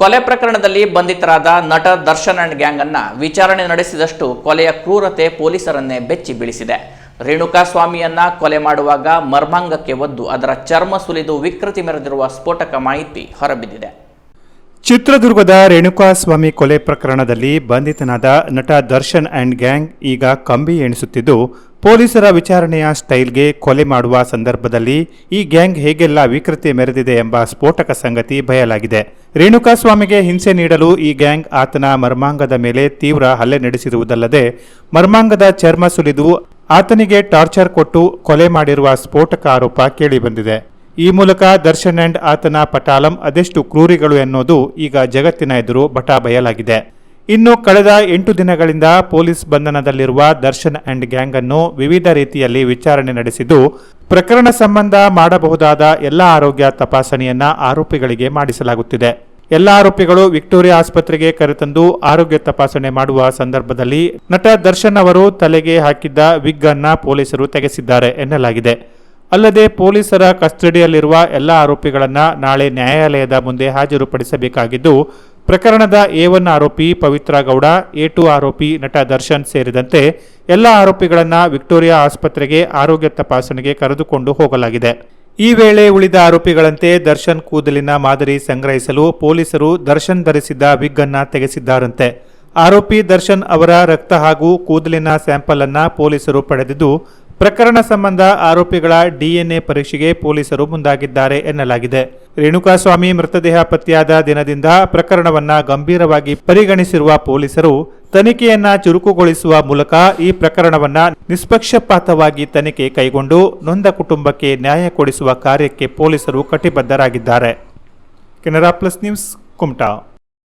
ಕೊಲೆ ಪ್ರಕರಣದಲ್ಲಿ ಬಂಧಿತರಾದ ನಟ ದರ್ಶನ್ ಅಂಡ್ ಗ್ಯಾಂಗ್ ಅನ್ನ ವಿಚಾರಣೆ ನಡೆಸಿದಷ್ಟು ಕೊಲೆಯ ಕ್ರೂರತೆ ಪೊಲೀಸರನ್ನೇ ಬೆಚ್ಚಿ ಬೀಳಿಸಿದೆ. ರೇಣುಕಾ ಸ್ವಾಮಿಯನ್ನ ಕೊಲೆ ಮಾಡುವಾಗ ಮರ್ಮಾಂಗಕ್ಕೆ ಒದ್ದು ಅದರ ಚರ್ಮ ಸುಲಿದು ವಿಕೃತಿ ಮೆರೆದಿರುವ ಸ್ಫೋಟಕ ಮಾಹಿತಿ ಹೊರಬಿದ್ದಿದೆ. ಚಿತ್ರದುರ್ಗದ ರೇಣುಕಾಸ್ವಾಮಿ ಕೊಲೆ ಪ್ರಕರಣದಲ್ಲಿ ಬಂಧಿತನಾದ ನಟ ದರ್ಶನ್ ಅಂಡ್ ಗ್ಯಾಂಗ್ ಈಗ ಕಂಬಿ ಎಣಿಸುತ್ತಿದ್ದು ಪೊಲೀಸರ ವಿಚಾರಣೆಯ ಸ್ಟೈಲ್ಗೆ ಕೊಲೆ ಮಾಡುವ ಸಂದರ್ಭದಲ್ಲಿ ಈ ಗ್ಯಾಂಗ್ ಹೇಗೆಲ್ಲ ವಿಕೃತಿ ಮೆರೆದಿದೆ ಎಂಬ ಸ್ಫೋಟಕ ಸಂಗತಿ ಬಯಲಾಗಿದೆ. ರೇಣುಕಾಸ್ವಾಮಿಗೆ ಹಿಂಸೆ ನೀಡಲು ಈ ಗ್ಯಾಂಗ್ ಆತನ ಮರ್ಮಾಂಗದ ಮೇಲೆ ತೀವ್ರ ಹಲ್ಲೆ ನಡೆಸಿರುವುದಲ್ಲದೆ, ಮರ್ಮಾಂಗದ ಚರ್ಮ ಸುಲಿದು ಆತನಿಗೆ ಟಾರ್ಚರ್ ಕೊಟ್ಟು ಕೊಲೆ ಮಾಡಿರುವ ಸ್ಫೋಟಕ ಆರೋಪ ಕೇಳಿಬಂದಿದೆ. ಈ ಮೂಲಕ ದರ್ಶನ್ ಅಂಡ್ ಆತನ ಪಟಾಲಂ ಅದೆಷ್ಟು ಕ್ರೂರಿಗಳು ಎನ್ನುವುದು ಈಗ ಜಗತ್ತಿನ ಎದುರು ಬಟಾ ಬಯಲಾಗಿದೆ ಇನ್ನು ಕಳೆದ ಎಂಟು ದಿನಗಳಿಂದ ಪೊಲೀಸ್ ಬಂಧನದಲ್ಲಿರುವ ದರ್ಶನ್ ಅಂಡ್ ಗ್ಯಾಂಗ್ ಅನ್ನು ವಿವಿಧ ರೀತಿಯಲ್ಲಿ ವಿಚಾರಣೆ ನಡೆಸಿದ್ದು, ಪ್ರಕರಣ ಸಂಬಂಧ ಮಾಡಬಹುದಾದ ಎಲ್ಲ ಆರೋಗ್ಯ ತಪಾಸಣೆಯನ್ನ ಆರೋಪಿಗಳಿಗೆ ಮಾಡಿಸಲಾಗುತ್ತಿದೆ. ಎಲ್ಲ ಆರೋಪಿಗಳು ವಿಕ್ಟೋರಿಯಾ ಆಸ್ಪತ್ರೆಗೆ ಕರೆತಂದು ಆರೋಗ್ಯ ತಪಾಸಣೆ ಮಾಡುವ ಸಂದರ್ಭದಲ್ಲಿ ನಟ ದರ್ಶನ್ ಅವರು ತಲೆಗೆ ಹಾಕಿದ್ದ ವಿಗ್ ಅನ್ನ ಪೊಲೀಸರು ತೆಗೆಸಿದ್ದಾರೆ ಎನ್ನಲಾಗಿದೆ. ಅಲ್ಲದೆ ಪೊಲೀಸರ ಕಸ್ಟಡಿಯಲ್ಲಿರುವ ಎಲ್ಲ ಆರೋಪಿಗಳನ್ನು ನಾಳೆ ನ್ಯಾಯಾಲಯದ ಮುಂದೆ ಹಾಜರುಪಡಿಸಬೇಕಾಗಿದ್ದು ಪ್ರಕರಣದ ಎ ಒನ್ ಆರೋಪಿ ಪವಿತ್ರ ಗೌಡ ಎ ಟು ಆರೋಪಿ ನಟ ದರ್ಶನ್ ಸೇರಿದಂತೆ ಎಲ್ಲ ಆರೋಪಿಗಳನ್ನು ವಿಕ್ಟೋರಿಯಾ ಆಸ್ಪತ್ರೆಗೆ ಆರೋಗ್ಯ ತಪಾಸಣೆಗೆ ಕರೆದುಕೊಂಡು ಹೋಗಲಾಗಿದೆ. ಈ ವೇಳೆ ಉಳಿದ ಆರೋಪಿಗಳಂತೆ ದರ್ಶನ್ ಕೂದಲಿನ ಮಾದರಿ ಸಂಗ್ರಹಿಸಲು ಪೊಲೀಸರು ದರ್ಶನ್ ಧರಿಸಿದ್ದ ವಿಗ್ ಅನ್ನ ತೆಗೆಸಿದ್ದಾರಂತೆ. ಆರೋಪಿ ದರ್ಶನ್ ಅವರ ರಕ್ತ ಹಾಗೂ ಕೂದಲಿನ ಸ್ಯಾಂಪಲ್ ಅನ್ನ ಪೊಲೀಸರು ಪಡೆದಿದ್ದು, ಪ್ರಕರಣ ಸಂಬಂಧ ಆರೋಪಿಗಳ ಡಿಎನ್ಎ ಪರೀಕ್ಷೆಗೆ ಪೊಲೀಸರು ಮುಂದಾಗಿದ್ದಾರೆ ಎನ್ನಲಾಗಿದೆ. ರೇಣುಕಾಸ್ವಾಮಿ ಮೃತದೇಹ ಪತ್ತೆಯಾದ ದಿನದಿಂದ ಪ್ರಕರಣವನ್ನ ಗಂಭೀರವಾಗಿ ಪರಿಗಣಿಸಿರುವ ಪೊಲೀಸರು ತನಿಖೆಯನ್ನ ಚುರುಕುಗೊಳಿಸುವ ಮೂಲಕ ಈ ಪ್ರಕರಣವನ್ನ ನಿಷ್ಪಕ್ಷಪಾತವಾಗಿ ತನಿಖೆ ಕೈಗೊಂಡು ನೊಂದ ಕುಟುಂಬಕ್ಕೆ ನ್ಯಾಯ ಕೊಡಿಸುವ ಕಾರ್ಯಕ್ಕೆ ಪೊಲೀಸರು ಕಟಿಬದ್ಧರಾಗಿದ್ದಾರೆ. Canara plus news Kumta.